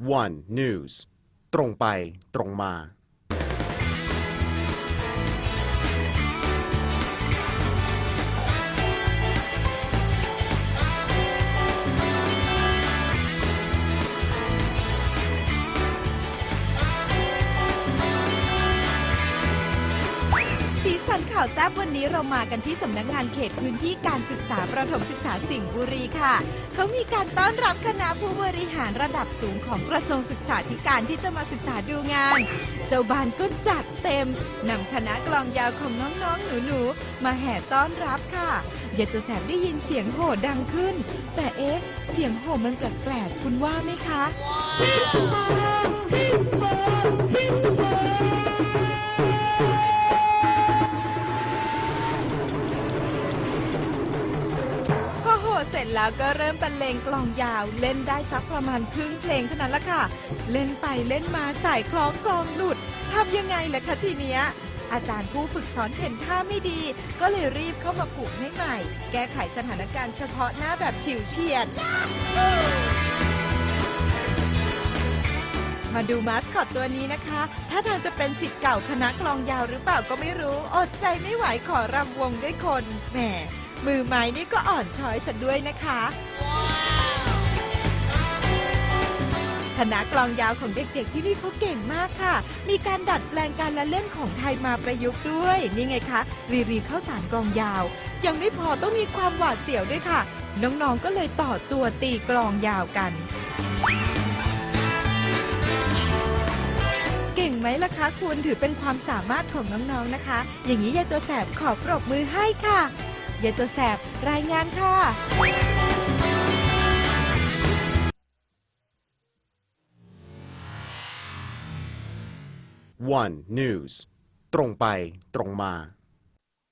one news ตรงไปตรงมา สีสันข่าวแซบวันนี้เรามากันที่สำนักงานเขตพื้นที่การศึกษาประถมศึกษาสิงห์บุรีค่ะ เขามีการต้อนรับคณะผู้บริหารระดับสูงของกระทรวงศึกษาธิการที่จะมาศึกษาดูงาน เจ้าบ้านก็จัดเต็มนำคณะกลองยาวของน้องๆหนูๆมาแห่ต้อนรับค่ะยายตัวแสบได้ยินเสียงโห่ดังขึ้น แต่เอ๊ะ เสียงโห่มันแปลกๆคุณว่าไหมคะพ เสร็จแล้วก็เริ่มบรรเลงกลองยาวเล่นได้สักประมาณครึ่งเพลงเท่านั้นละค่ะ เล่นไปเล่นมาสายคล้องกลองหลุดทำยังไงล่ะคะทีเนี้ยอาจารย์ผู้ฝึกสอนเห็นท่าไม่ดี ก็เลยรีบเข้ามาผูกให้ใหม่ แก้ไขสถานการณ์เฉพาะหน้าแบบฉิวเฉียด มาดูมาสคอตตัวนี้นะคะ ถ้าทางจะเป็นสิทธิ์เก่าคณะกลองยาวหรือเปล่าก็ไม่รู้ อดใจไม่ไหวขอรำวงด้วยคน แหม มือไม้นี่ก็อ่อนช้อยซะด้วยนะคะ คณะกลองยาวของเด็กๆที่นี่เขาเก่งมากค่ะ มีการดัดแปลงการละเล่นของไทยมาประยุกต์ด้วย นี่ไงคะ รีรีเข้าสารกลองยาว ยังไม่พอต้องมีความหวาดเสียวด้วยค่ะ น้องๆก็เลยต่อตัวตีกลองยาวกันเก่งไหมล่ะคะคุณถือเป็นความสามารถของน้องๆนะคะ อย่างนี้ยายตัวแสบขอปรบมือให้ค่ะ ยายตัวแสบรายงานค่ะ one news ตรงไปตรงมา